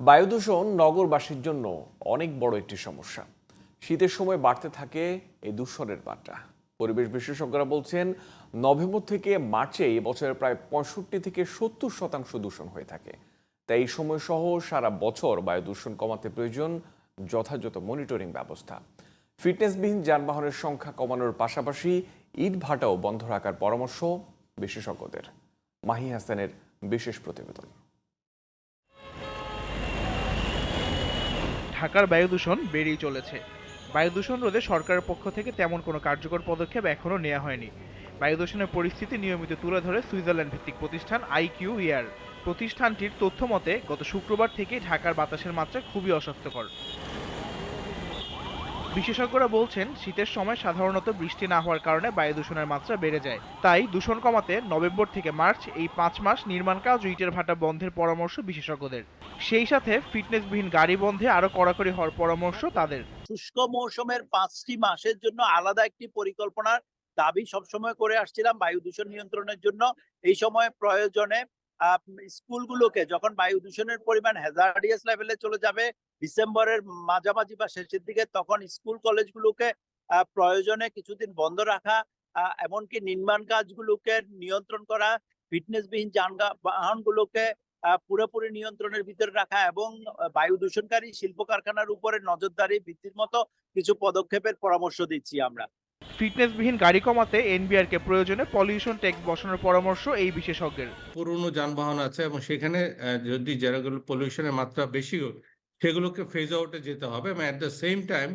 বায়ু দূষণ নগরবাসীর জন্য অনেক বড় একটি সমস্যা। শীতের সময় বাড়তে থাকে এই দূষণের মাত্রা। পরিবেশ বিশেষজ্ঞরা বলছেন, নভেম্বর থেকে মার্চে এবছরের প্রায় পঁয়ষট্টি থেকে সত্তর শতাংশ দূষণ হয়ে থাকে। তাই এই সময় সহ সারা বছর বায়ু দূষণ কমাতে প্রয়োজন যথাযথ মনিটরিং ব্যবস্থা। ফিটনেসবিহীন যানবাহনের সংখ্যা কমানোর পাশাপাশি ইট ভাটাও বন্ধ রাখার পরামর্শ বিশেষজ্ঞদের। মাহি হাসানের বিশেষ প্রতিবেদন। ঢাকার বায়ু দূষণ বেড়েই চলেছে। বায়ু দূষণ রোধে সরকারের পক্ষ থেকে তেমন কোনো কার্যকর পদক্ষেপ এখনও নেওয়া হয়নি। বায়ু দূষণের পরিস্থিতি নিয়মিত তুলে ধরে সুইজারল্যান্ড ভিত্তিক প্রতিষ্ঠান আইকিউ ইয়ার প্রতিষ্ঠানটির তথ্য মতে গত শুক্রবার থেকে ঢাকার বাতাসের মাত্রা খুবই অস্বাস্থ্যকর। বিশেষজ্ঞরা বলছেন, শীতের সময় সাধারণত বৃষ্টি না হওয়ার কারণে বায়ু দূষণের মাত্রা বেড়ে যায়। তাই দূষণ কমাতে নভেম্বর থেকে মার্চ এই পাঁচ মাস নির্মাণ কাজ ইটের ভাটা বন্ধের পরামর্শ বিশেষজ্ঞদের। সেই সাথে ফিটনেসবিহীন গাড়ি বন্ধে আরও কড়াকড়ি হওয়ার পরামর্শ তাদের। শুষ্ক মৌসুমের পাঁচটি মাসের জন্য আলাদা একটি পরিকল্পনার দাবি সবসময় করে আসছিলাম বায়ু দূষণ নিয়ন্ত্রণের জন্য। এই সময় প্রয়োজনে স্কুলগুলোকে যখন বায়ু দূষণের পরিমাণ হ্যাজার্ডিয়াস লেভেলে চলে যাবে, ডিসেম্বরের মাঝামাঝি বা শেষের দিকে তখন স্কুল কলেজগুলোকে প্রয়োজনে কিছুদিন বন্ধ রাখা এমনকি নির্মাণ কাজগুলোকে নিয়ন্ত্রণ করা, ফিটনেসবিহীন যানবাহনগুলোকে পুরোপুরি নিয়ন্ত্রণের ভিতরে রাখা এবং বায়ু দূষণকারী শিল্প কারখানার উপরে নজরদারি ভিত্তির মতো কিছু পদক্ষেপের পরামর্শ দিচ্ছি আমরা। ফিটনেসবিহীন গাড়ি কমাতে এনবিআরকে প্রয়োজনে পলিউশন ট্যাক্স বসানোর পরামর্শ এই বিশেষজ্ঞের। পুরনো যানবাহন আছে এবং সেখানে যদি যেগুলো পলিউশনের মাত্রা বেশি সেগুলোকে ফেজ আউটে যেতে হবে এবং অ্যাট দ্য সেম টাইম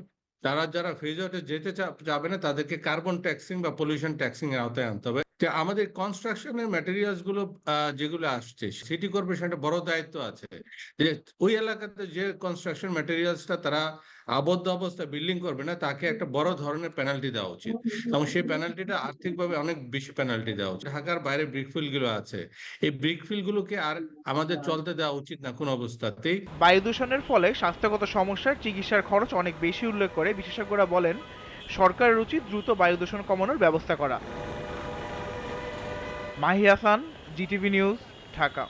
তারা যারা ফেজ আউটে যেতে যাবে না, তাদেরকে কার্বন ট্যাক্সিং বা পলিউশন ট্যাক্সিং এর আওতায় আনতে হবে। যে আমাদের কনস্ট্রাকশনের ম্যাটেরিয়ালসগুলো যেগুলো আসছে সিটি কর্পোরেশনের বড় দায়িত্ব আছে। যে ওই এলাকাতে যে কনস্ট্রাকশন ম্যাটেরিয়ালসটা তারা আবদ্ধ অবস্থায় বিল্ডিং করবে না, তাকে একটা বড় ধরনের পেনাল্টি দেওয়া উচিত। এবং সেই পেনাল্টিটা আর্থিকভাবে অনেক বেশি পেনাল্টি দেওয়া উচিত। ঢাকার বাইরে ব্রিকফিল্ডগুলো আছে, এই ব্রিকফিল্ড গুলোকে আর আমাদের চলতে দেওয়া উচিত না কোন অবস্থাতেই। বায়ু দূষণের ফলে স্বাস্থ্যগত সমস্যার চিকিৎসার খরচ অনেক বেশি উল্লেখ করে বিশেষজ্ঞরা বলেন, সরকারের উচিত দ্রুত বায়ু দূষণ কমানোর ব্যবস্থা করা। Mahi Hasan GTV news Dhaka.